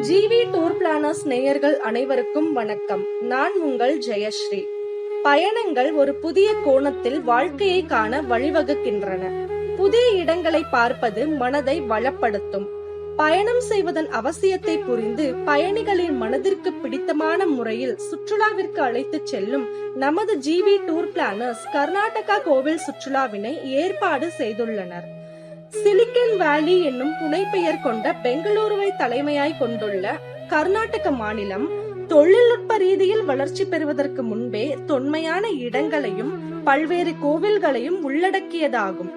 GV tour planners நேயர்கள் அனைவருக்கும் வணக்கம். நான் உங்கள் ஜெயஸ்ரீ. பயணங்கள் ஒரு புதிய கோணத்தில் வாழ்க்கையை காண வழிவகுக்கின்றன. புதிய இடங்களை பார்ப்பது மனதை வளப்படுத்தும். பயணம் செய்வதன் அவசியத்தை புரிந்து பயணிகளின் மனதிற்கு பிடித்தமான முறையில் சுற்றுலாவிற்கு அழைத்துச் செல்லும் நமது ஜிவி டூர் பிளானர்ஸ் கர்நாடகா கோவில் சுற்றுலாவினை ஏற்பாடு செய்துள்ளனர். சிலிக்கன் வேலி என்னும் புனைப்பெயர் கொண்ட பெங்களூருவை தலைமையாய் கொண்டுள்ள கர்நாடக மாநிலம் தொழில்நுட்ப ரீதியில் வளர்ச்சி பெறுவதற்கு முன்பே தொன்மையான இடங்களையும் பல்வேறு கோவில்களையும் உள்ளடக்கியதாகும்.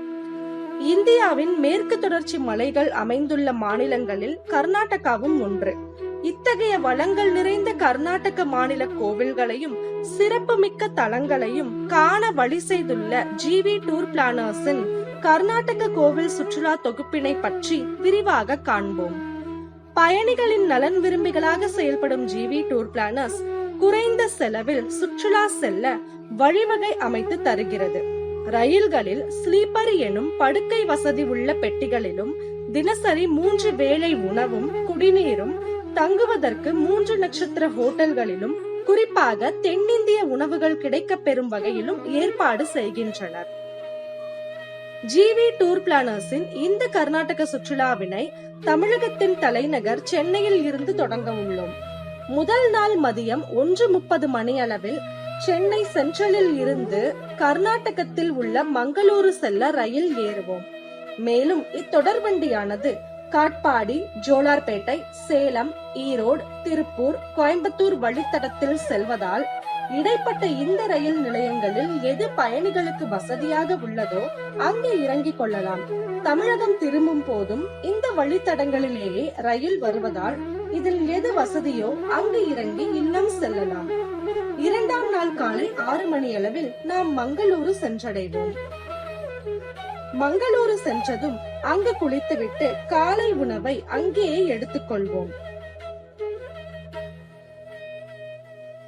இந்தியாவின் மேற்கு தொடர்ச்சி மலைகள் அமைந்துள்ள மாநிலங்களில் கர்நாடகாவும் ஒன்று. இத்தகைய வளங்கள் நிறைந்த கர்நாடக மாநில கோவில்களையும் சிறப்புமிக்க தலங்களையும் காண வழி செய்துள்ள ஜிவி டூர் பிளானர்ஸின் கர்நாடக கோவில் சுற்றுலா தொகுப்பினை பற்றி விரிவாக காண்போம். பயணிகளின் நலன் விரும்பிகளாக செயல்படும் ஜிவி டூர் பிளானர்ஸ் குறைந்த செலவில் சுற்றுலா செல்ல வழிவகை அமைத்து தருகிறது. ரயில்களில் ஸ்லீப்பர் எனும் படுக்கை வசதி உள்ள பெட்டிகளிலும் தினசரி மூன்று வேளை உணவும் குடிநீரும் தங்குவதற்கு மூன்று நட்சத்திர ஹோட்டல்களிலும் குறிப்பாக தென்னிந்திய உணவுகள் கிடைக்கப் பெறும் வகையிலும் ஏற்பாடு செய்கின்றனர். ஜிவி டூர் பிளானர்ஸின் இந்த கர்நாடக சுற்றுலாவினை தமிழகத்தின் தலைநகர் சென்னையில் இருந்து தொடங்க உள்ளோம். முதல் நாள் மதியம் ஒன்று முப்பது மணி அளவில் சென்னை சென்ட்ரலில் இருந்து கர்நாடகத்தில் உள்ள மங்களூரு செல்ல ரயில் ஏறுவோம். மேலும் இத்தொடர்வண்டியானது காட்பாடி ஜோலார்பேட்டை சேலம் ஈரோடு திருப்பூர் கோயம்புத்தூர் வழித்தடத்தில் செல்வதால் இடைப்பட்ட இந்த ரயில் நிலையங்களில் எது பயணிகளுக்கு வசதியாக உள்ளதோ அங்கே இறங்கிக் கொள்ளலாம். தமிழகம் திரும்பும் போதும் இந்த வழித்தடங்களிலேயே ரயில் வருவதால் இதில் எது வசதியோ அங்கு இறங்கி இல்லம் செல்லலாம். இரண்டாம் நாள் காலை ஆறு மணி அளவில் நாம் மங்களூரு சென்றடைவோம். மங்களூரு சென்றதும் அங்கு குளித்துவிட்டு காலை உணவை அங்கேயே எடுத்துக்கொள்வோம்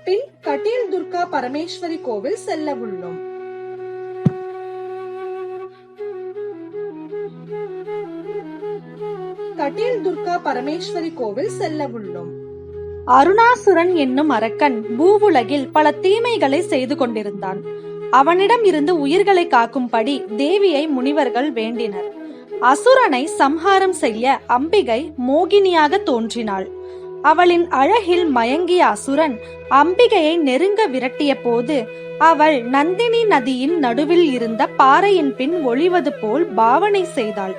பின் கட்டீல் துர்கா பரமேஸ்வரி கோவில் செல்ல உள்ளோம். கட்டீல் துர்கா பரமேஸ்வரி கோவில் செல்ல உள்ளோம். அருணாசுரன் என்னும் அரக்கன் பூவுலகில் பல தீமைகளை செய்து கொண்டிருந்தான். அவனிடம் இருந்து உயிர்களை காக்கும்படி தேவியை முனிவர்கள் வேண்டினர். அசுரனை சம்ஹாரம் செய்ய அம்பிகை மோகினியாக தோன்றினாள். அவளின் அழகில் மயங்கிய அசுரன் அம்பிகையை நெருங்க விரட்டிய போது அவள் நந்தினி நதியின் நடுவில் இருந்த பாறையின் பின் ஒளிவது போல் பாவனை செய்தாள்.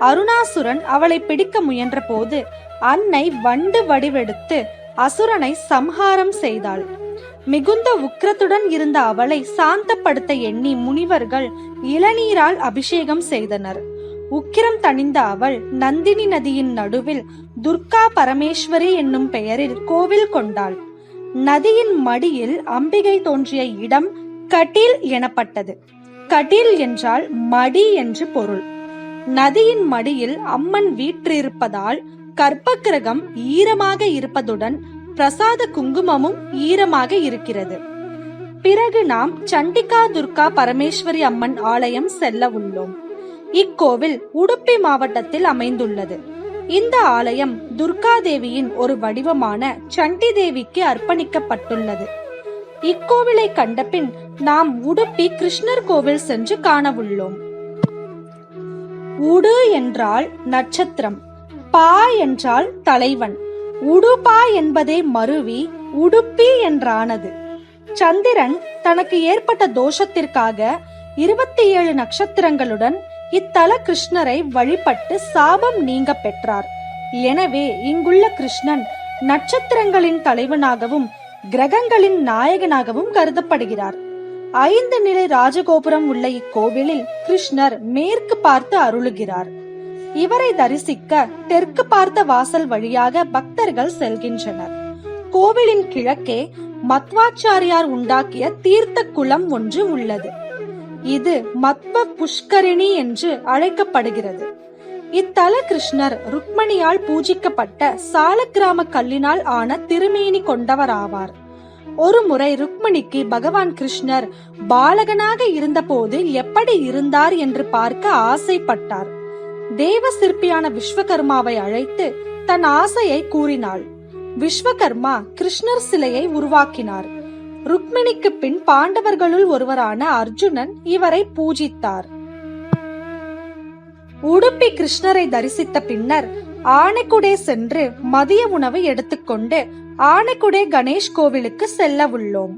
அருணாசுரன் அவளை பிடிக்க முயன்றபோது அன்னை வண்டு வடிவெடுத்து அசுரனை சம்ஹாரம் செய்தாள். மிகுந்த உக்கிரத்துடன் இருந்த அவளை சாந்தப்படுத்த எண்ணி முனிவர்கள் இளநீரால் அபிஷேகம் செய்தனர். உக்கிரம் தணிந்த அவள் நந்தினி நதியின் நடுவில் துர்கா பரமேஸ்வரி என்னும் பெயரில் கோவில் கொண்டாள். நதியின் மடியில் அம்பிகை தோன்றிய இடம் கட்டில் எனப்பட்டது. கட்டில் என்றால் மடி என்று பொருள். நதியின் மடியில் அம்மன் வீற்றிருப்பதால் கர்ப்பகிரகம் ஈரமாக இருப்பதுடன் பிரசாத குங்குமமும் ஈரமாக இருக்கிறது. பிறகு நாம் சண்டிகா துர்கா பரமேஸ்வரி அம்மன் ஆலயம் செல்ல உள்ளோம். இக்கோவில் உடுப்பி மாவட்டத்தில் அமைந்துள்ளது. இந்த ஆலயம் துர்கா தேவியின் ஒரு வடிவமான சண்டி தேவிக்கு அர்ப்பணிக்கப்பட்டுள்ளது. இக்கோவிலை கண்டபின் நாம் உடுப்பி கிருஷ்ணர் கோவில் சென்று காணவுள்ளோம். உடு என்றால் நட்சத்திரம் பா என்றால் தலைவன் உடுபா என்பதே மருவி உடுப்பி என்றானது. சந்திரன் தனக்கு ஏற்பட்ட தோஷத்திற்காக இருபத்தி ஏழு நட்சத்திரங்களுடன் இத்தல கிருஷ்ணரை வழிபட்டு சாபம் நீங்க பெற்றார். எனவே இங்குள்ள கிருஷ்ணன் நட்சத்திரங்களின் தலைவனாகவும் கிரகங்களின் நாயகனாகவும் கருதப்படுகிறார். ஐந்து நிலை ராஜகோபுரம் உள்ள இக்கோவிலில் கிருஷ்ணர் மேற்கு பார்த்து அருளுகிறார். இவரை தரிசிக்க தெற்கு பார்த்த வாசல் வழியாக பக்தர்கள் செல்கின்றனர். கோவிலின் கிழக்கே மத்வாச்சாரியார் உண்டாக்கிய தீர்த்த குளம் ஒன்று உள்ளது. இது மத்வ புஷ்கரிணி என்று அழைக்கப்படுகிறது. இத்தல கிருஷ்ணர் ருக்மணியால் பூஜிக்கப்பட்ட சாலக்கிராம கல்லினால் ஆன திருமேனி கொண்டவராவார். ஒரு முறை ருக்மணிக்கு பகவான் கிருஷ்ணர் பாலகனாக இருந்தபோது எப்படி இருந்தார் என்று பார்க்க ஆசைப்பட்டார். தேவ சிற்பியான விஸ்வகர்மாவை அழைத்து தன் ஆசையை கூறினாள். விஸ்வகர்மா கிருஷ்ணர் சிலையை உருவாக்கினார். ருக்மிணிக்கு பின் பாண்டவர்களுள் ஒருவரான அர்ஜுனன் இவரை பூஜித்தார். உடுப்பி கிருஷ்ணரை தரிசித்த பின்னர் ஆனைக்குடே சென்று மதிய உணவு எடுத்துக்கொண்டு ஆனைக்குடே கணேஷ் கோவிலுக்கு செல்ல உள்ளோம்.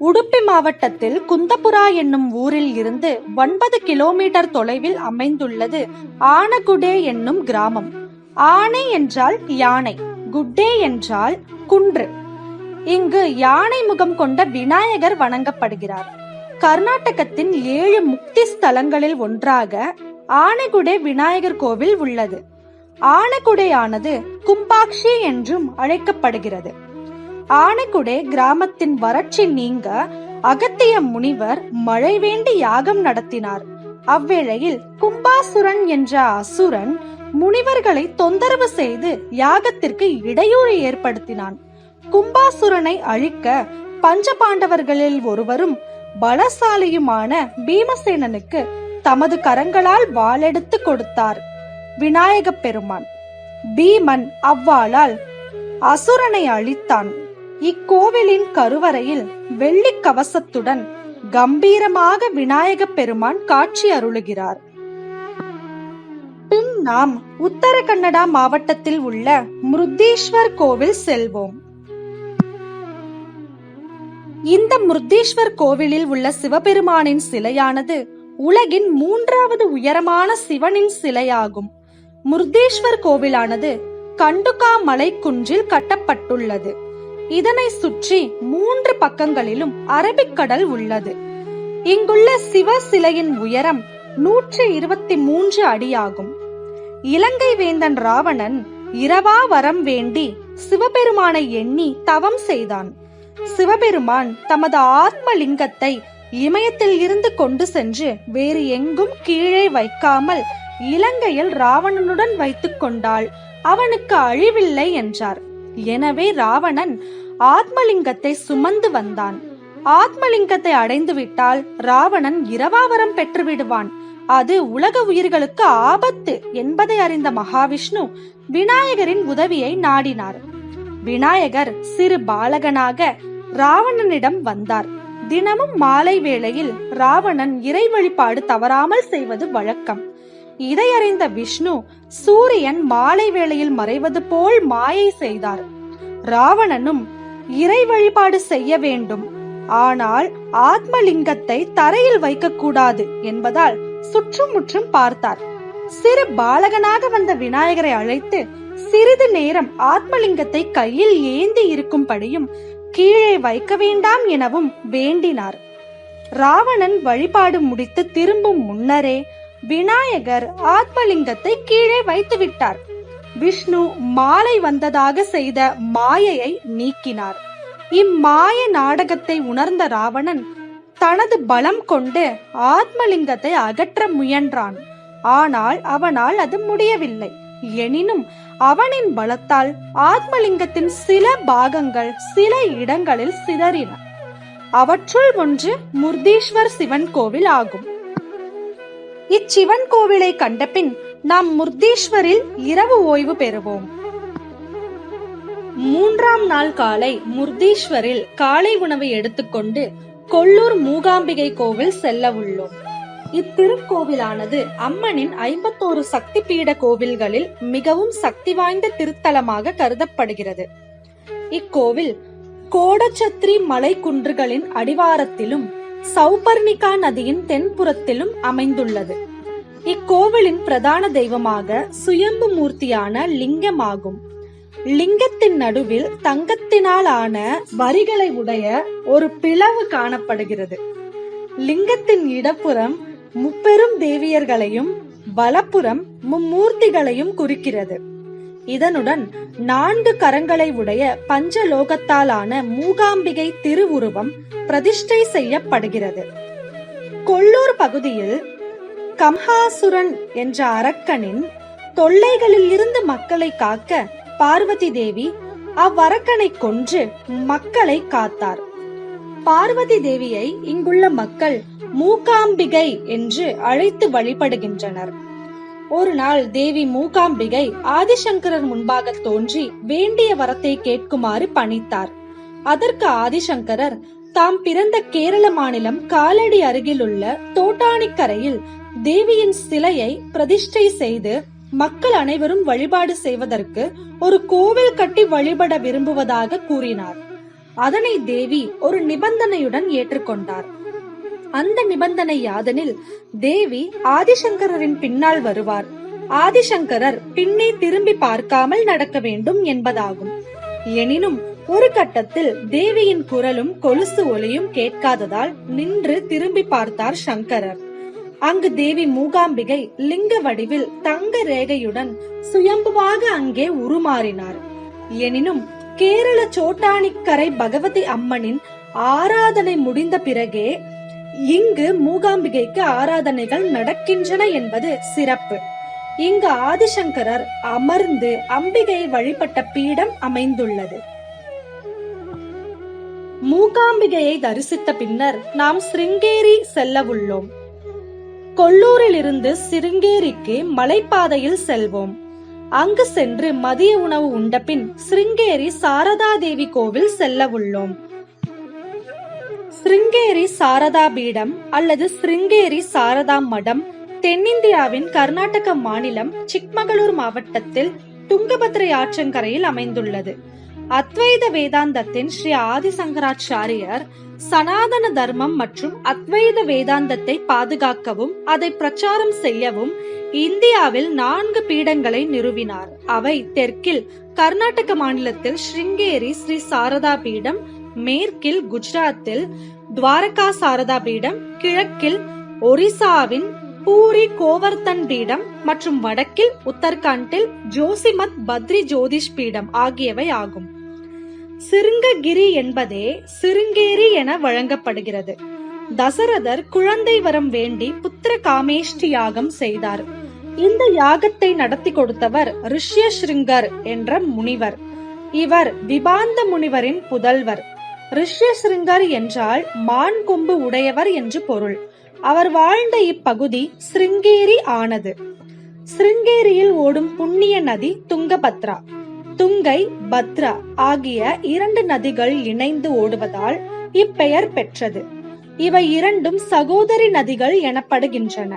உடுப்பி மாவட்டத்தில் குந்தபுரா என்னும் ஊரில் இருந்து ஒன்பது கிலோமீட்டர் தொலைவில் அமைந்துள்ளது ஆனகுடே என்னும் கிராமம். ஆனை என்றால் யானை குட்டே என்றால் குன்று. இங்கு யானை முகம் கொண்ட விநாயகர் வணங்கப்படுகிறார். கர்நாடகத்தின் ஏழு முக்தி ஸ்தலங்களில் ஒன்றாக ஆனைகுடே விநாயகர் கோவில் உள்ளது. ஆனைகுடையானது கும்பாக்ஷி என்றும் அழைக்கப்படுகிறது. ஆனைகுடை கிராமத்தின் வறட்சி நீங்க அகத்திய முனிவர் மழை வேண்டி யாகம் நடத்தினார். அவ்வேளையில் கும்பாசுரன் என்ற அசுரன் முனிவர்களை தொந்தரவு செய்து யாகத்திற்கு இடையூறு ஏற்படுத்தினான். கும்பாசுரனை அழிக்க பஞ்ச பாண்டவர்களில் ஒருவரும் பலசாலியுமான பீமசேனனுக்கு தமது கரங்களால் வாளெடுத்து கொடுத்தார். விநாயகப் பெருமான். பீமன் அவ்வாளால் அசுரனை அழித்தான். இக்கோவிலின் கருவறையில் வெள்ளி கவசத்துடன் கம்பீரமாக விநாயகப் பெருமான் காட்சி அருளுகிறார். பின் நாம் உத்தர கன்னடா மாவட்டத்தில் உள்ள முருத்தீஸ்வர் கோவில் செல்வோம். இந்த மிருத்தீஸ்வர் கோவிலில் உள்ள சிவபெருமானின் சிலையானது உலகின் மூன்றாவது உயரமான சிவனின் சிலையாகும். முருதேஸ்வர் கோவிலானது கண்டுகா மலைக்குன்றில் கட்டப்பட்டுள்ளது. இதனை சுற்றி மூன்று பக்கங்களிலும் அரபிக்கடல் உள்ளது. இங்குள்ள சிவ சிலையின் உயரம் நூற்றி இருபத்தி மூன்று அடியாகும். இலங்கை வேந்தன் ராவணன் இரவா வரம் வேண்டி சிவபெருமானை எண்ணி தவம் செய்தான். சிவபெருமான் தமது ஆத்மலிங்கத்தை இமயத்தில் இருந்து கொண்டு சென்று வேறு எங்கும் கீழே வைக்காமல் இலங்கையில் ராவணனுடன் வைத்துக் கொண்டால் அவனுக்கு அழிவில்லை என்றார். எனவே ராவணன் ஆத்மலிங்கத்தை சுமந்து வந்தான். ஆத்மலிங்கத்தை அடைந்து விட்டால் ராவணன் இரவாவரம் பெற்று விடுவான் அது உலக உயிர்களுக்கு ஆபத்து என்பதை அறிந்த மகாவிஷ்ணு விநாயகரின் உதவியை நாடினார். விநாயகர் சிறு பாலகனாக ராவணனிடம் வந்தார். தினமும் மாலை வேளையில் ராவணன் இறை வழிபாடு தவறாமல் செய்வது வழக்கம். இதை அறிந்த விஷ்ணு சூரியன் மாலை வேளையில் மறைவது போல் மாயை செய்தார். ராவணனும் இறை வழிபாடு செய்ய வேண்டும். ஆனால் ஆத்மலிங்கத்தை தரையில் வைக்கக்கூடாது என்பதால் சுற்றும் முற்றும் பார்த்தார். சிறு பாலகனாக வந்த விநாயகரை அழைத்து சிறிது நேரம் ஆத்மலிங்கத்தை கையில் ஏந்தி இருக்கும்படியும் கீழே வைக்க வேண்டாம் எனவும் வேண்டினார். ராவணன் வழிபாடு முடித்து திரும்பும் முன்னரே விநாயகர் ஆத்மலிங்கத்தை கீழே வைத்து விட்டார் விஷ்ணு மாலை வந்ததாக செய்த மாயையை நீக்கினார். இம்மாய நாடகத்தை உணர்ந்த ராவணன் தனது பலம் கொண்டு ஆத்மலிங்கத்தை அகற்ற முயன்றான். ஆனால் அவனால் அது முடியவில்லை. எனினும் அவனின் பலத்தால் ஆத்மலிங்கத்தின் சில பாகங்கள் சில இடங்களில் சிதறின. அவற்றுள் ஒன்று முர்தீஸ்வர் சிவன் கோவில் ஆகும். இச்சிவன் கோவிலை கண்டபின் நாம் முர்தீஸ்வரில் இரவு ஓய்வு பெறுவோம். மூன்றாம் நாள் காலை முர்தீஸ்வரில் காலை உணவை எடுத்துக்கொண்டு கொல்லூர் மூகாம்பிகை கோவில் செல்ல உள்ளோம். இத்திருக்கோவிலானது அம்மனின் ஐம்பத்தோரு சக்தி பீட கோவில்களில் மிகவும் சக்தி வாய்ந்த திருத்தலமாக கருதப்படுகிறது. இக்கோவில் கோடச்சத்ரி மலை குன்றுகளின் அடிவாரத்திலும் சௌபர்ணிகா நதியின் தென்புறத்திலும் அமைந்துள்ளது. இக்கோவிலின் பிரதான தெய்வமாக சுயம்பு மூர்த்தியான லிங்கமாகும். லிங்கத்தின் நடுவில் தங்கத்தினால் ஆன வரிகளை உடைய ஒரு பிளவு காணப்படுகிறது. லிங்கத்தின் இடப்புறம் முப்பெரும் தேவியர்களையும் வலப்புறம் மும்மூர்த்திகளையும் குறிக்கிறது. இதனுடன் நான்கு கரங்களை உடைய பஞ்சலோகத்தாலான மூகாம்பிகை திருவுருவம் பிரதிஷ்டை செய்யப்படுகிறது. கொல்லூர் பகுதியில் கம்ஹாசுரன் என்ற அரக்கனின் தொல்லைகளில் இருந்து மக்களை காக்க பார்வதி தேவி அவ்வரக்கனை கொன்று மக்களை காத்தார். பார்வதி தேவியை இங்குள்ள மக்கள் மூகாம்பிகை என்று அழைத்து வழிபடுகின்றனர். ஒரு நாள் தேவி மூகாம்பிகை ஆதிசங்கரர் முன்பாக தோன்றி வேண்டிய வரத்தை கேட்குமாறு பணித்தார். அதற்கு ஆதிசங்கரர் தாம் பிறந்த கேரள மாநிலம் காலடி அருகிலுள்ள தோட்டானிக்கரையில் தேவியின் சிலையை பிரதிஷ்டை செய்து மக்கள் அனைவரும் வழிபாடு செய்வதற்கு ஒரு கோவில் கட்டி வழிபட விரும்புவதாக கூறினார். அதனை தேவி ஒரு நிபந்தனையுடன் ஏற்றுக்கொண்டார். அந்த நிபந்தனை யாதனில் தேவி ஆதிசங்கரரின் பின்னால் வருவார். ஆதிசங்கரர் பின்னே திரும்பி பார்க்காமல் நடக்க வேண்டும் என்பதாகும். எனினும் ஒரு கட்டத்தில் தேவியின் குரலும் கொலுசு ஒலியும் கேட்காததால் நின்று திரும்பி பார்த்தார் சங்கரர். அங்கு தேவி மூகாம்பிகை லிங்க வடிவில் தங்க ரேகையுடன் சுயம்புவாக அங்கே உருமாறினார். எனினும் கேரள சோட்டானிக்கரை பகவதி அம்மனின் ஆராதனை முடிந்த பிறகே இங்கு மூகாம்பிகைக்கு ஆராதனைகள் நடக்கின்றன என்பது சிறப்பு. இங்கு ஆதிசங்கரர் அமர்ந்து அம்பிகையை வழிபட்ட பீடம் அமைந்துள்ளது. மூகாம்பிகையை தரிசித்த பின்னர் நாம் சிருங்கேரி செல்லவுள்ளோம் கொல்லூரிலிருந்து சிருங்கேரிக்கு மலைப்பாதையில் செல்வோம். அங்கு சென்று மதிய உணவு உண்டபின் சிருங்கேரி சாரதா தேவி கோவில் செல்லவுள்ளோம் சிருங்கேரி சாரதா பீடம் அல்லது சிருங்கேரி சாரதா மடம் தென்னிந்தியாவின் கர்நாடக மாநிலம் சிக்மகளூர் மாவட்டத்தில் துங்கபத்ரை ஆற்றங்கரையில் அமைந்துள்ளது. அத்வைத வேதாந்தத்தின் ஸ்ரீ ஆதிசங்கராச்சாரியர் சனாதன தர்மம் மற்றும் அத்வைத வேதாந்தத்தை பாதுகாக்கவும் அதை பிரச்சாரம் செய்யவும் இந்தியாவில் நான்கு பீடங்களை நிறுவினார். அவை தெற்கில் கர்நாடக மாநிலத்தில் ஸ்ருங்கேரி ஸ்ரீ சாரதா பீடம் மேற்கில் குஜராத்தில் துவாரகா சாரதா பீடம் கிழக்கில் ஒரிசாவின் பூரி கோவர்த்தன் பீடம் மற்றும் வடக்கில் உத்தரகாண்டில் ஜோசிமத் பத்ரி ஜோதிஷ் பீடம் ஆகியவை ஆகும். சிருங்ககிரி என்பதே சிருங்கேரி என வழங்கப்படுகிறது. தசரதர் குழந்தை வரம் வேண்டி புத்திர காமேஷ்டி யாகம் செய்தார். இந்த யாகத்தை நடத்தி கொடுத்தவர் ரிஷ்யஸ்ருங்கர் என்ற முனிவர். இவர் விபாந்த முனிவரின் புதல்வர். ரிஷ்யஸ்ருங்கர் என்றால் மான் கொம்பு உடையவர் என்று பொருள். அவர் வாழ்ந்த இப்பகுதி சிருங்கேரி ஆனது. சிருங்கேரியில் ஓடும் புண்ணிய நதி துங்கபத்ரா. துங்கை பத்ரா ஆகிய இரண்டு நதிகள் இணைந்து ஓடுவதால் இப்பெயர் பெற்றது. இவை இரண்டும் சகோதரி நதிகள் எனப்படுகின்றன.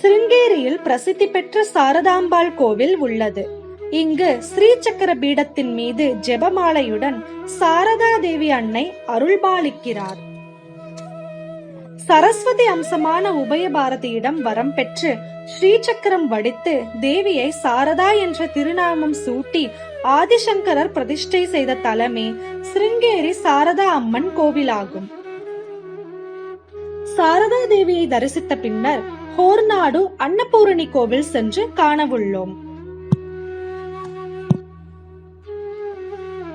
சிருங்கேரியில் பிரசித்தி பெற்ற சாரதாம்பாள் கோவில் உள்ளது. இங்கு ஸ்ரீசக்கர பீடத்தின் மீது ஜெபமாலையுடன் சாரதா தேவி அன்னை அருள்பாலிக்கிறார். சரஸ்வதி அம்சமான உபயபாரதியிடம் வரம் பெற்று ஸ்ரீசக்கரம் வடித்து தேவியை சாரதா என்ற திருநாமம் சூட்டி ஆதிசங்கரர் பிரதிஷ்டை செய்த தலமே சிருங்கேரி சாரதா அம்மன் கோவிலாகும். சாரதா தேவியை தரிசித்த பின்னர் ஹோர்நாடு அன்னபூரணி கோவில் சென்று காணவுள்ளோம்.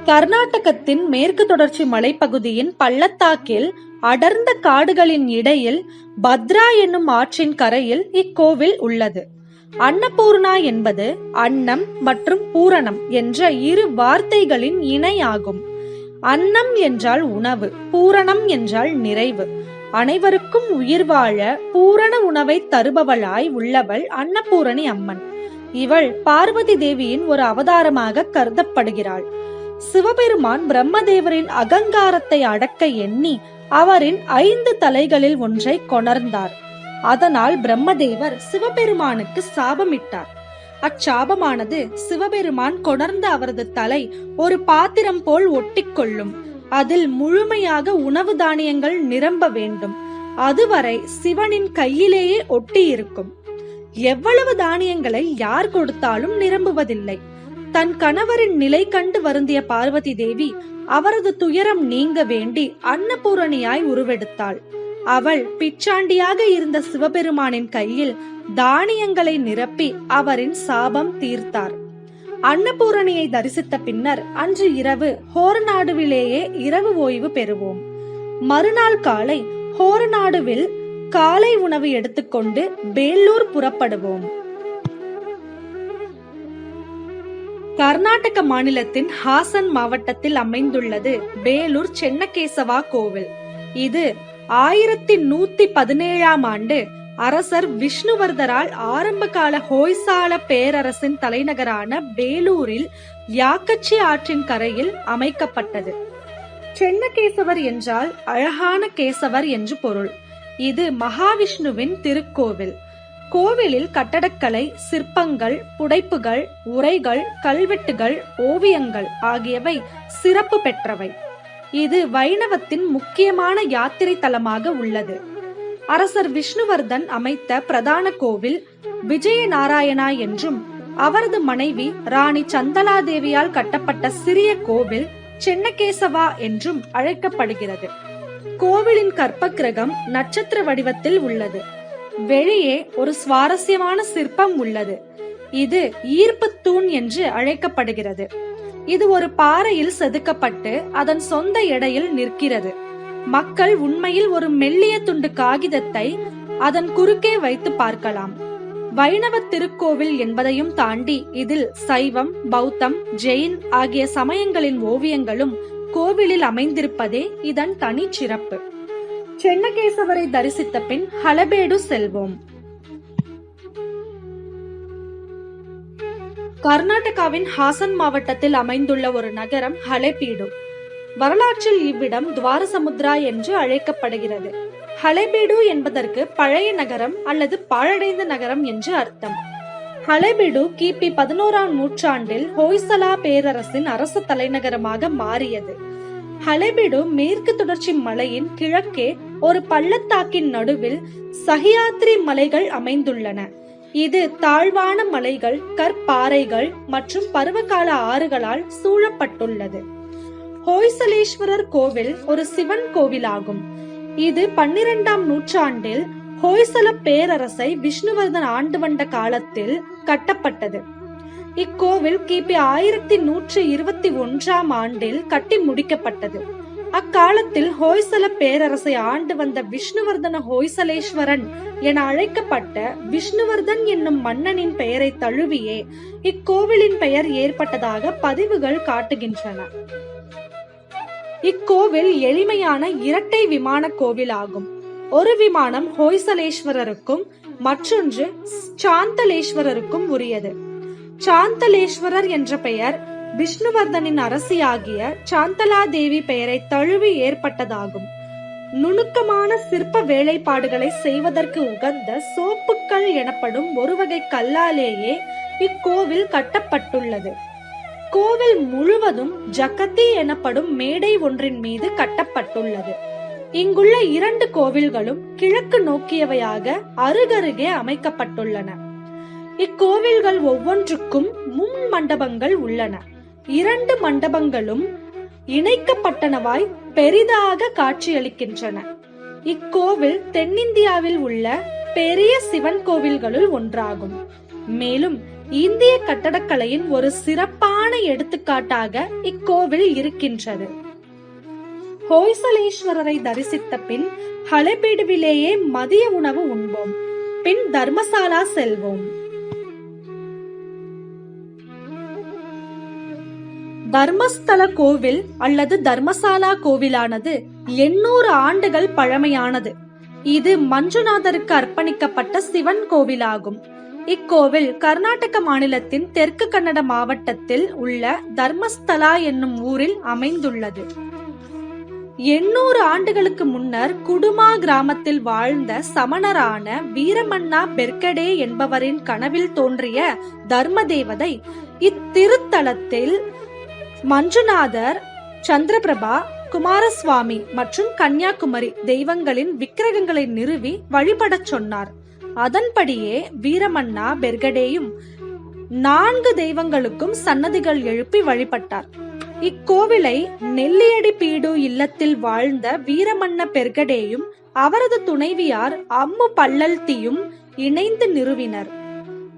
கர்நாடகத்தின் மேற்கு தொடர்ச்சி மலைப்பகுதியின் பள்ளத்தாக்கில் அடர்ந்த காடுகளின் இடையில் பத்ரா என்னும் ஆற்றின் கரையில் இக்கோவில் உள்ளது. அன்னபூர்ணா என்பது அன்னம் மற்றும் பூரணம் என்ற இரு வார்த்தைகளின் இணையாகும். அன்னம் என்றால் உணவு பூரணம் என்றால் நிறைவு. அனைவருக்கும் உயிர் வாழ பூரண உணவை தருபவளாய் உள்ளவள் அன்னபூரணி அம்மன். இவள் பார்வதி தேவியின் ஒரு அவதாரமாக கருதப்படுகிறாள். சிவபெருமான் பிரம்மதேவரின் அகங்காரத்தை அடக்க எண்ணி அவரின் ஐந்து தலைகளில் ஒன்றை கொணர்ந்தார். அதனால் பிரம்மதேவர் சிவபெருமானுக்கு சாபமிட்டார். அச்சாபமானது சிவபெருமான் கொணர்ந்த அவரது தலை ஒரு பாத்திரம் போல் ஒட்டிக்கொள்ளும். அதில் முழுமையாக உணவு தானியங்கள் நிரம்ப வேண்டும். அதுவரை சிவனின் கையிலேயே ஒட்டி இருக்கும் எவ்வளவு தானியங்களை யார் கொடுத்தாலும் நிரம்புவதில்லை. தன் கணவரின் நிலை கண்டு வருந்திய பார்வதி தேவி அவரது துயரம் நீங்க வேண்டி அன்னபூரணியாய் உருவெடுத்தாள். அவள் பிச்சாண்டியாக இருந்த சிவபெருமானின் கையில் தானியங்களை நிரப்பி அவரின் சாபம் தீர்த்தார். அன்னபூரணியை தரிசித்த பின்னர் அன்று இரவு ஹோரநாடுவிலேயே இரவு ஓய்வு பெறுவோம். மறுநாள் காலை ஹோரநாடுவில் காலை உணவு எடுத்துக்கொண்டு வேலூர் புறப்படுவோம். கர்நாடக மாநிலத்தின் ஹாசன் மாவட்டத்தில் அமைந்துள்ளது வேலூர் சென்னகேசவா கோவில். இது ஆயிரத்தி நூத்தி பதினேழாம் ஆண்டு அரசர் விஷ்ணுவர்தரால் ஆரம்பகால ஹோய்சால பேரரசின் தலைநகரான வேலூரில் யாக்கச்சி ஆற்றின் கரையில் அமைக்கப்பட்டது. சென்னகேசவர் என்றால் அழகான கேசவர் என்று பொருள். இது மகாவிஷ்ணுவின் திருக்கோவில். கோவிலில் கட்டடக்கலை சிற்பங்கள் புடைப்புகள் உரைகள் கல்வெட்டுகள் ஓவியங்கள் ஆகியவை சிறப்பு பெற்றவை. இது வைணவத்தின் முக்கியமான யாத்திரை தலமாக உள்ளது. அரசர் விஷ்ணுவர்தன் அமைத்த பிரதான கோவில் விஜய நாராயணா என்றும் அவரது மனைவி ராணி சந்தலாதேவியால் கட்டப்பட்ட சிறிய கோவில் சென்னகேசவா என்றும் அழைக்கப்படுகிறது. கோவிலின் கற்பக்கிரகம் நட்சத்திர வடிவத்தில் உள்ளது. வெளியே ஒரு சுவாரஸ்யமான சிற்பம் உள்ளது. இது ஈர்ப்பு தூண் என்று அழைக்கப்படுகிறது. இது ஒரு பாறையில் செதுக்கப்பட்டு அதன் சொந்த எடையில் நிற்கிறது. மக்கள் உண்மையில் ஒரு மெல்லிய துண்டு காகிதத்தை அதன் குறுக்கே வைத்து பார்க்கலாம். வைணவ திருக்கோவில் என்பதையும் தாண்டி இதில் சைவம் பௌத்தம் ஜெயின் ஆகிய சமயங்களின் ஓவியங்களும் கோவிலில் அமைந்திருப்பதே இதன் தனிச்சிறப்பு. சென்னகேசவரை தரிசித்த பின் ஹலபேடு செல்வோம். கர்நாடகாவின் ஹாசன் மாவட்டத்தில் அமைந்துள்ள ஒரு நகரம் ஹலேபீடு. வரலாற்றில் இவ்விடம் துவாரசமுத்ரா என்று அழைக்கப்படுகிறது. ஹலெபீடு என்பதற்கு பழைய நகரம் அல்லது பாழடைந்த நகரம் என்று அர்த்தம். ஹலெபீடு கிபி பதினோராம் நூற்றாண்டில் ஹோய்சலா பேரரசின் அரசு தலைநகரமாக மாறியது. ஹலெபீடு மேற்கு தொடர்ச்சி மலையின் கிழக்கே ஒரு பள்ளத்தாக்கின் நடுவில் சஹியாத்ரி மலைகள் அமைந்துள்ளன. இது தாழ்வான மலைகள் கற்பாறைகள் மற்றும் பருவகால ஆறுகளால் சூழப்பட்டுள்ளது. ஹோய்சலேஸ்வரர் கோவில் ஒரு சிவன் கோவிலாகும். இது பன்னிரெண்டாம் நூற்றாண்டில் ஹோய்சல பேரரசை விஷ்ணுவர்தன் ஆண்டு வந்த காலத்தில் கட்டப்பட்டது. இக்கோவில் கிபி ஆயிரத்தி நூற்றி இருபத்தி ஒன்றாம் ஆண்டில் கட்டி முடிக்கப்பட்டது. அக்காலத்தில் ஹோய்சல பேரரசை ஆண்டு வந்த விஷ்ணுவர்தன ஹோய்சலேஸ்வரன் என அழைக்கப்பட்ட விஷ்ணுவர்தன் என்னும் மன்னனின் பெயரை தழுவியே இக்கோவிலின் பெயர் ஏற்பட்டதாக பதிவுகள் காட்டுகின்றன. இக்கோவில் எளிமையான இரட்டை விமான கோவில் ஆகும் ஒரு விமானம் ஹோய்சலேஸ்வரருக்கும் மற்றொன்று சாந்தலேஸ்வரருக்கும் உரியது. சாந்தலேஸ்வரர் என்ற பெயர் விஷ்ணுவர்தனின் அரசியாகிய சாந்தலா தேவி பெயரை தழுவி ஏற்பட்டதாகும். நுணுக்கமான சிற்ப வேலைப்பாடுகளை செய்வதற்கு உகந்த சோப்புக்கள் எனப்படும் ஒரு வகை கல்லாலேயே இக்கோவில் கட்டப்பட்டுள்ளது. கோவில் முழுவதும் ஜகதி எனப்படும் மேடை ஒன்றின் மீது கட்டப்பட்டுள்ளது. இங்குள்ள இரண்டு கோவில்களும் கிழக்கு நோக்கியவையாக அருகருகே அமைக்கப்பட்டுள்ளன. இக்கோவில்கள் ஒவ்வொன்றுக்கும் முன் மண்டபங்கள் உள்ளன. இரண்டு மண்டபங்களும் இணைக்கப்பட்டனவாய் பெரிதாக காட்சியளிக்கின்றன. இக்கோவில் தென்னிந்தியாவில் உள்ள பெரிய சிவன் கோவில்களுள் ஒன்றாகும். மேலும் இந்திய கட்டடக்கலையின் ஒரு சிறப்பான எடுத்துக்காட்டாக இக்கோவில் இருக்கின்றது. ஹோய்சலேஸ்வரரை தரிசித்த பின் ஹலபீடுவிலேயே மதிய உணவு உண்போம். பின் தர்மசாலா செல்வோம். தர்மஸ்தல கோவில் அல்லது தர்மசாலா கோவிலானது எண்ணூறு ஆண்டுகள் பழமையானது. இது மஞ்சுநாதருக்கு அர்ப்பணிக்கப்பட்ட சிவன் கோவிலாகும். இக்கோவில் கர்நாடக மாநிலத்தின் தெற்கு கன்னட மாவட்டத்தில் உள்ள தர்மஸ்தலா என்னும் ஊரில் அமைந்துள்ளது. எண்ணூறு ஆண்டுகளுக்கு முன்னர் குடுமா கிராமத்தில் வாழ்ந்த சமணரான வீரமன்னா பெர்கடே என்பவரின் கனவில் தோன்றிய தர்ம தேவதை இத்திருத்தலத்தில் மஞ்சுநாதர் சந்திரபிரபா குமாரசுவாமி மற்றும் கன்னியாகுமரி தெய்வங்களின் விக்கிரகங்களை நிறுவி வழிபடச் சொன்னார். அதன்படியே வீரமன்னா பெர்கடேயும் நான்கு தெய்வங்களுக்கும் சன்னதிகள் எழுப்பி வழிபட்டார். இக்கோவிலை நெல்லியடி பீடு இல்லத்தில் வாழ்ந்த வீரமன்ன பெர்கடேயும் அவரது துணைவியார் அம்மு பல்லல்தியும் இணைந்து நிறுவினர்.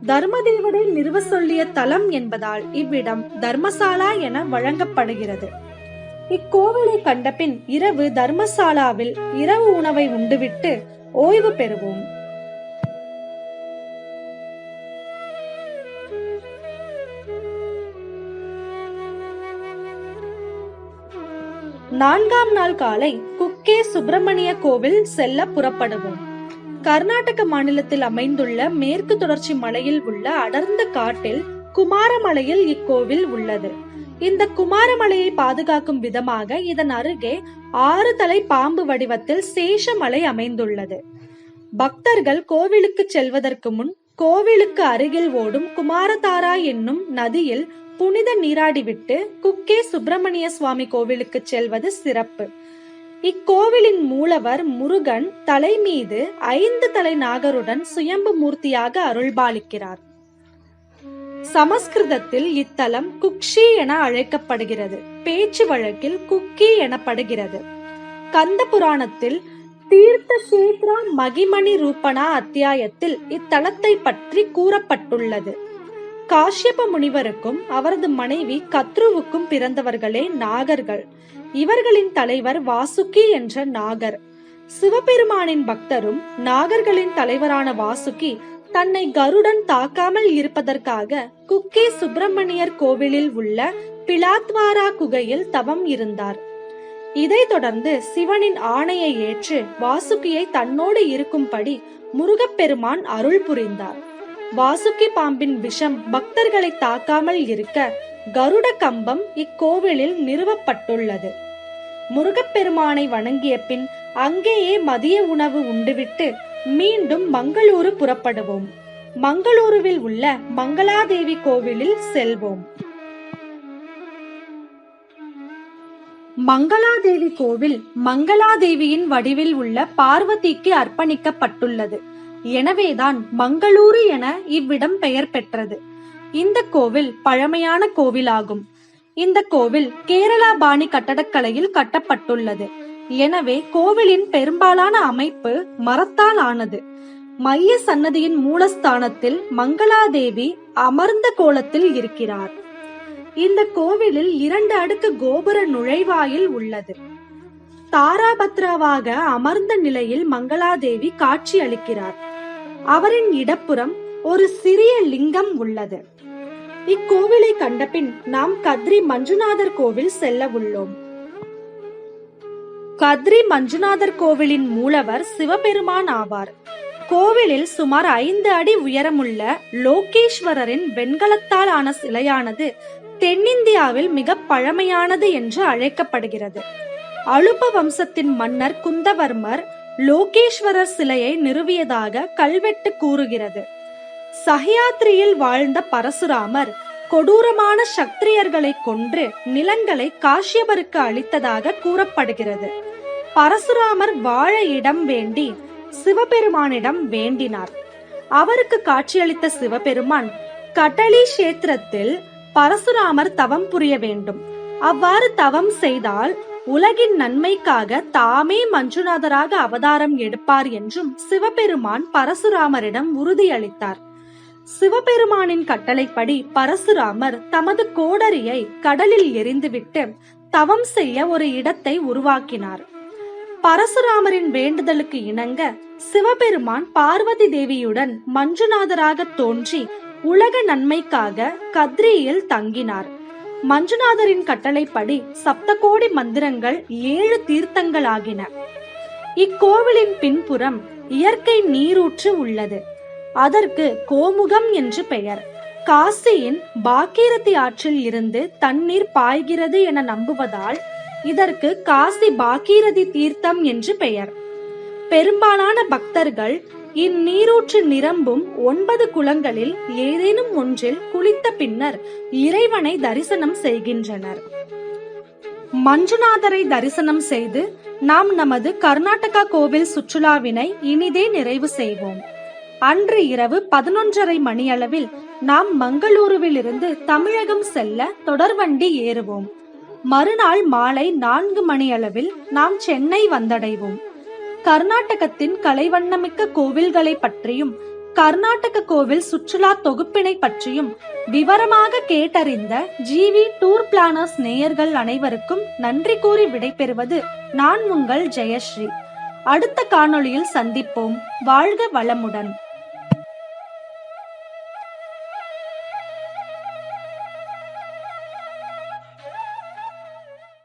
தர்மதேவரை நிறுவ சொல்லிய தலம் என்பதால் இவ்விடம் தர்மசாலா என வழங்கப்படுகிறது. இக்கோவிலை கண்டபின் இரவு தர்மசாலாவில் இரவு உணவை உண்டுவிட்டு ஓய்வு பெறுவோம். நான்காம் நாள் காலை குக்கே சுப்பிரமணிய கோவில் செல்ல புறப்படுவோம். கர்நாடக மாநிலத்தில் அமைந்துள்ள மேற்கு தொடர்ச்சி மலையில் உள்ள அடர்ந்த காட்டில் குமாரமலையில் இக்கோவில் உள்ளது. இந்த குமாரமலையை பாதுகாக்கும் விதமாக இதன் அருகே ஆறு தலை பாம்பு வடிவத்தில் சேஷமலை அமைந்துள்ளது. பக்தர்கள் கோவிலுக்கு செல்வதற்கு முன் கோவிலுக்கு அருகில் ஓடும் குமாரதாரா என்னும் நதியில் புனித நீராடிவிட்டு குக்கே சுப்பிரமணிய சுவாமி கோவிலுக்கு செல்வது சிறப்பு. இக்கோவிலின் மூலவர் முருகன் தலை மீது ஐந்து தலை நாகருடன் சுயம்பு மூர்த்தியாக அருள்பாலிக்கிறார். சமஸ்கிருதத்தில் இத்தலம் குக்ஷி என அழைக்கப்படுகிறது. பேச்சு வழக்கில் குக்கி எனப்படுகிறது. கந்த புராணத்தில் தீர்த்த சேத்ரா மகிமணி ரூபணா அத்தியாயத்தில் இத்தலத்தை பற்றி கூறப்பட்டுள்ளது. காஷ்யப முனிவருக்கும் அவரது மனைவி கத்ருவுக்கும் பிறந்தவர்களே நாகர்கள். இவர்களின் தலைவர் வாசுகி என்ற நாகர். சிவபெருமானின் பக்தரும் நாகர்களின் தலைவரான வாசுகி தன்னை கருடன் தாக்காமல் இருப்பதற்காக குக்கே சுப்பிரமணியர் கோவிலில் உள்ள பிலாத்வாரா குகையில் தவம் இருந்தார். இதைத் தொடர்ந்து சிவனின் ஆணையை ஏற்று வாசுகியை தன்னோடு இருக்கும்படி முருகப்பெருமான் அருள் புரிந்தார். வாசுகி பாம்பின் விஷம் பக்தர்களை தாக்காமல் இருக்க கருட கம்பம் இக்கோவிலில் நிறுவப்பட்டுள்ளது. முருகப்பெருமானை வணங்கிய பின் அங்கேயே மதிய உணவு உண்டுவிட்டு மீண்டும் மங்களூரு புறப்படுவோம். மங்களூருவில் உள்ள மங்களாதேவி கோவிலில் செல்வோம். மங்களாதேவி கோவில் மங்களாதேவியின் வடிவில் உள்ள பார்வதிக்கு அர்ப்பணிக்கப்பட்டுள்ளது. எனவேதான் மங்களூரு என இவ்விடம் பெயர் பெற்றது. இந்த கோவில் பழமையான கோவிலாகும். இந்த கோவில் கேரளா பாணி கட்டடக்கலையில் கட்டப்பட்டுள்ளது. எனவே கோவிலின் பெரும்பாலான அமைப்பு மரத்தால் ஆனது. மைய சன்னதியின் மூலஸ்தானத்தில் மங்களாதேவி அமர்ந்த கோலத்தில் இருக்கிறார். இந்த கோவிலில் இரண்டு அடுக்கு கோபுர நுழைவாயில் உள்ளது. தாராபத்ராவாக அமர்ந்த நிலையில் மங்களாதேவி காட்சி அளிக்கிறார். அவரின் இடப்புறம் ஒரு சிறிய லிங்கம் உள்ளது. இக்கோவிலை கண்டபின் நாம் கத்ரி மஞ்சுநாதர் கோவில் செல்ல உள்ளோம். கத்ரி மஞ்சுநாதர் கோவிலின் மூலவர் சிவபெருமான் ஆவார். கோவிலில் சுமார் ஐந்து அடி உயரமுள்ள லோகேஸ்வரரின் வெண்கலத்தால் ஆன சிலையானது தென்னிந்தியாவில் மிக பழமையானது என்று அழைக்கப்படுகிறது. அலுப வம்சத்தின் மன்னர் குந்தவர்மர் லோகேஸ்வரர் சிலையை நிறுவியதாக கல்வெட்டு கூறுகிறது. சஹயாத்ரியில் வாழ்ந்த பரசுராமர் கொடூரமான சக்திரியர்களை கொன்று நிலங்களை காஷ்யபருக்கு அளித்ததாக கூறப்படுகிறது. பரசுராமர் வாழ இடம் வேண்டி சிவபெருமானிடம் வேண்டினார். அவருக்கு காட்சியளித்த சிவபெருமான் கட்டளி கஷேத்திரத்தில் பரசுராமர் தவம் புரிய வேண்டும். அவ்வாறு தவம் செய்தால் உலகின் நன்மைக்காக தாமே மஞ்சுநாதராக அவதாரம் எடுப்பார் என்றும் சிவபெருமான் பரசுராமரிடம் உறுதியளித்தார். சிவபெருமானின் கட்டளைப்படி பரசுராமர் தமது கோடரியை கடலில் எரிந்துவிட்டு தவம் செய்ய ஒரு இடத்தை உருவாக்கினார். பரசுராமரின் வேண்டுதலுக்கு இணங்க சிவபெருமான் பார்வதி தேவியுடன் மஞ்சுநாதராக தோன்றி உலக நன்மைக்காக கத்ரியில் தங்கினார். மஞ்சுநாதரின் கட்டளைப்படி சப்தகோடி மந்திரங்கள் ஏழு தீர்த்தங்களாகின. இக்கோவிலின் பின்புறம் இயற்கை நீரூற்று உள்ளது. அதற்கு கோமுகம் என்று பெயர். காசியின் பாக்கீரதி ஆற்றில் இருந்து தண்ணீர் பாய்கிறது என நம்புவதால் இதற்கு காசி பாக்கீரதி தீர்த்தம் என்று பெயர். பெரும்பாலான பக்தர்கள் இந்நீரூற்று நிரம்பும் ஒன்பது குளங்களில் ஏதேனும் ஒன்றில் குளித்த பின்னர் இறைவனை தரிசனம் செய்கின்றனர். மஞ்சுநாதரை தரிசனம் செய்து நாம் நமது கர்நாடகா கோவில் சுற்றுலாவினை இனிதே நிறைவு செய்வோம். அன்று இரவு பதினொன்றரை மணியளவில் நாம் மங்களூருவிலிருந்து தமிழகம் செல்ல தொடர்வண்டி ஏறுவோம். மறுநாள் மாலை நான்கு மணியளவில் நாம் சென்னை வந்தடைவோம். கர்நாடகத்தின் கலைவண்ணமிக்க கோவில்களை பற்றியும் கர்நாடக கோவில் சுற்றுலா தொகுப்பினை பற்றியும் விவரமாக கேட்டறிந்த ஜிவி டூர் பிளானர்ஸ் நேயர்கள் அனைவருக்கும் நன்றி கூறி விடைபெறுவது நான் உங்கள் ஜெயஸ்ரீ. அடுத்த காணொளியில் சந்திப்போம். வாழ்க வளமுடன்.